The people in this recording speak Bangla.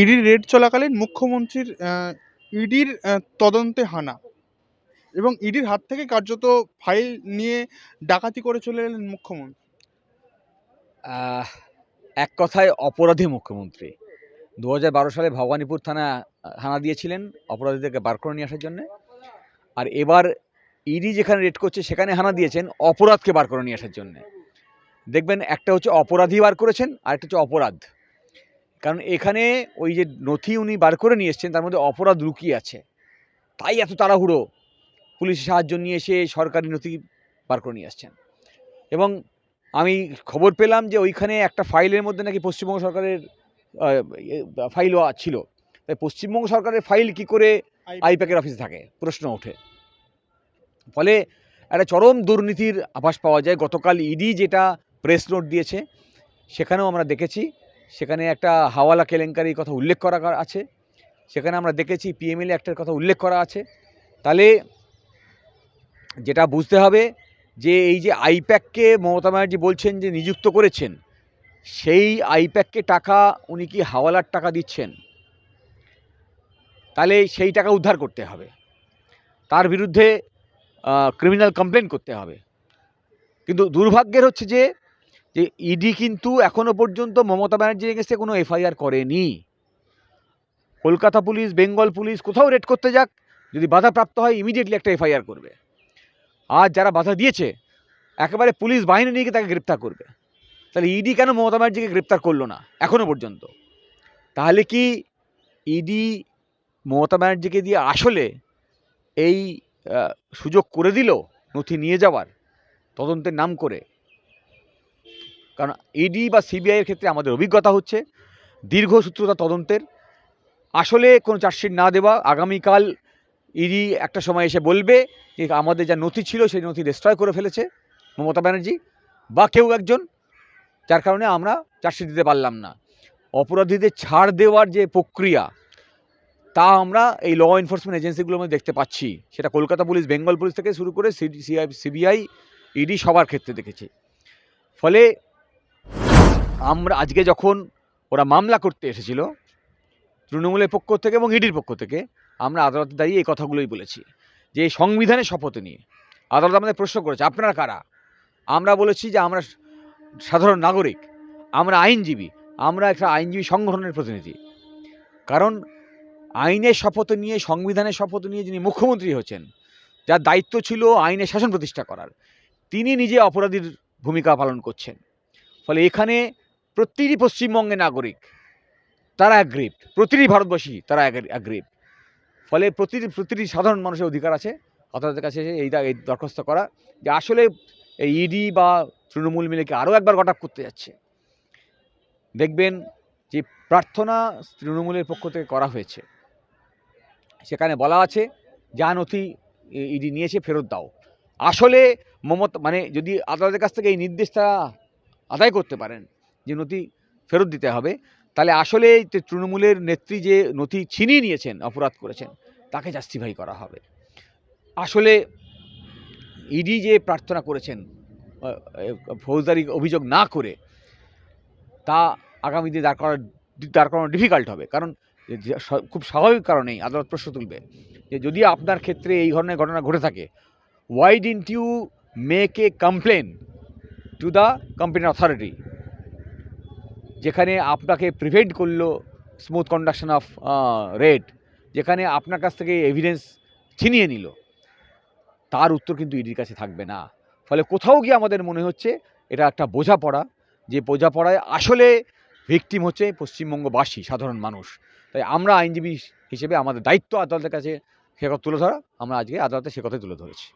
ইডির রেড চলাকালীন মুখ্যমন্ত্রীর ইডির তদন্তে হানা। এবং ইডির হাত থেকে কার্যত ফাইল নিয়ে ডাকাতি করে চলে এলেন মুখ্যমন্ত্রী। এক কথায় অপরাধী মুখ্যমন্ত্রী। দু সালে ভবানীপুর থানা হানা দিয়েছিলেন অপরাধীদেরকে বার করে নিয়ে আসার জন্য। আর এবার ইডি যেখানে রেড করছে, সেখানে হানা দিয়েছেন অপরাধকে বার করে নিয়ে আসার জন্য। দেখবেন একটা হচ্ছে অপরাধী বার করেছেন আর একটা হচ্ছে অপরাধ। কারণ এখানে ওই যে নথি উনি বার করে নিয়ে এসছেন তার মধ্যে অপরাধ লুকিয়ে আছে। তাই এত তাড়াহুড়ো পুলিশের সাহায্য নিয়ে এসে সরকারি নথি বার করে নিয়ে আসছেন। এবং আমি খবর পেলাম যে ওইখানে একটা ফাইলের মধ্যে নাকি পশ্চিমবঙ্গ সরকারের ফাইলও ছিল। তাই পশ্চিমবঙ্গ সরকারের ফাইল কি করে আইপ্যাকের অফিসে থাকে? প্রশ্ন ওঠে। ফলে একটা চরম দুর্নীতির আভাস পাওয়া যায়। গতকাল ইডি যেটা প্রেস নোট দিয়েছে সেখানেও আমরা দেখেছি সেখানে একটা হাওয়ালা কেলেঙ্কারির কথা উল্লেখ করা আছে। সেখানে আমরা দেখেছি পিএমএল অ্যাক্টের কথা উল্লেখ করা আছে। তাহলে যেটা বুঝতে হবে যে এই যে আইপ্যাককে মমতা ব্যানার্জি বলছেন যে নিযুক্ত করেছেন, সেই আইপ্যাককে টাকা উনি কি হাওয়ালার টাকা দিচ্ছেন? তাহলে সেই টাকা উদ্ধার করতে হবে। তার বিরুদ্ধে ক্রিমিনাল কমপ্লেন করতে হবে। কিন্তু দুর্ভাগ্যের হচ্ছে যে যে ইডি কিন্তু এখনও পর্যন্ত মমতা ব্যানার্জির এগেন্সে কোনো এফআইআর করেনি। কলকাতা পুলিশ, বেঙ্গল পুলিশ কোথাও রেড করতে যাক, যদি বাধাপ্রাপ্ত হয় ইমিডিয়েটলি একটা এফআইআর করবে। আর যারা বাধা দিয়েছে, একেবারে পুলিশ বাহিনী নিয়ে তাকে গ্রেপ্তার করবে। তাহলে ইডি কেন মমতা ব্যানার্জিকে গ্রেপ্তার করল না, এখনও পর্যন্ত? তাহলে কি ইডি মমতা ব্যানার্জিকে দিয়ে আসলে এই সুযোগ করে দিল নথি নিয়ে যাওয়ার, তদন্তের নাম করে? কারণ ইডি বা সিবিআইয়ের ক্ষেত্রে আমাদের অভিজ্ঞতা হচ্ছে দীর্ঘসূত্রতা তদন্তের। আসলে কোনো চার্জশিট না দেওয়া, আগামীকাল ইডি একটা সময় এসে বলবে যে আমাদের যা নথি ছিল সেই নথি ডিস্ট্রয় করে ফেলেছে মমতা ব্যানার্জি বা কেউ একজন, যার কারণে আমরা চার্জশিট দিতে পারলাম না। অপরাধীদের ছাড় দেওয়ার যে প্রক্রিয়া, তা আমরা এই ল এনফোর্সমেন্ট এজেন্সিগুলোর মধ্যে দেখতে পাচ্ছি। সেটা কলকাতা পুলিশ, বেঙ্গল পুলিশ থেকে শুরু করে সিডি সিবিআই ইডি সবার ক্ষেত্রে দেখেছি। ফলে আমরা আজকে যখন ওরা মামলা করতে এসেছিল, তৃণমূলের পক্ষ থেকে এবং ইডির পক্ষ থেকে, আমরা আদালতে দাঁড়িয়ে এই কথাগুলোই বলেছি। যে এই সংবিধানের শপথ নিয়ে আদালত আমাদের প্রশ্ন করেছে, আপনারা কারা? আমরা বলেছি যে আমরা সাধারণ নাগরিক, আমরা আইনজীবী, আমরা একটা আইনজীবী সংগঠনের প্রতিনিধি। কারণ আইনের শপথ নিয়ে, সংবিধানের শপথ নিয়ে যিনি মুখ্যমন্ত্রী হচ্ছেন, যার দায়িত্ব ছিল আইনের শাসন প্রতিষ্ঠা করার, তিনি নিজে অপরাধীর ভূমিকা পালন করছেন। ফলে এখানে প্রতিটি পশ্চিমবঙ্গের নাগরিক, তারা অ্যাগ্রিভ প্রতিটি ভারতবাসী, তারা অ্যাগ্রিভ ফলে প্রতিটি প্রতিটি সাধারণ মানুষের অধিকার আছে। আদালতের কাছে এই এই দরখাস্ত করা যে আসলে এই ইডি বা তৃণমূল মিলেকে আরও একবার গটাপ করতে যাচ্ছে। দেখবেন যে প্রার্থনা তৃণমূলের পক্ষ থেকে করা হয়েছে। সেখানে বলা আছে, যা নথি ইডি নিয়েছে, ফেরত দাও। আসলে মমতা মানে যদি আদালতের কাছ থেকে এই নির্দেশটা আদায় করতে পারেন যে নথি ফেরত দিতে হবে, তাহলে আসলে তৃণমূলের নেত্রী যে নথি ছিনিয়ে নিয়েছেন, অপরাধ করেছেন, তাকে জাস্টিফাই করা হবে। আসলে ইডি যে প্রার্থনা করেছেন ফৌজদারি অভিযোগ না করে, তা আগামী দিনে দাঁড় করা, দাঁড় করানো ডিফিকাল্ট হবে। কারণ খুব স্বাভাবিক কারণেই আদালত প্রশ্ন তুলবে যে যদি আপনার ক্ষেত্রে এই ধরনের ঘটনা ঘটে থাকে why didn't you make a complain to the competent authority যেখানে আপনাকে প্রিভেন্ট করল স্মুথ কন্ডাকশন অফ রেড যেখানে আপনার কাছ থেকে এভিডেন্স ছিনিয়ে নিল। তার উত্তর কিন্তু ইডির কাছে থাকবে না। ফলে কোথাও গিয়ে আমাদের মনে হচ্ছে এটা একটা বোঝাপড়া, যে বোঝাপড়ায় আসলে ভিকটিম হচ্ছে পশ্চিমবঙ্গবাসী, সাধারণ মানুষ। তাই আমরা আইনজীবী হিসেবে আমাদের দায়িত্ব আদালতের কাছে সে কথা তুলে ধরা, আমরা আজকে আদালতে সে কথাই তুলে ধরেছি।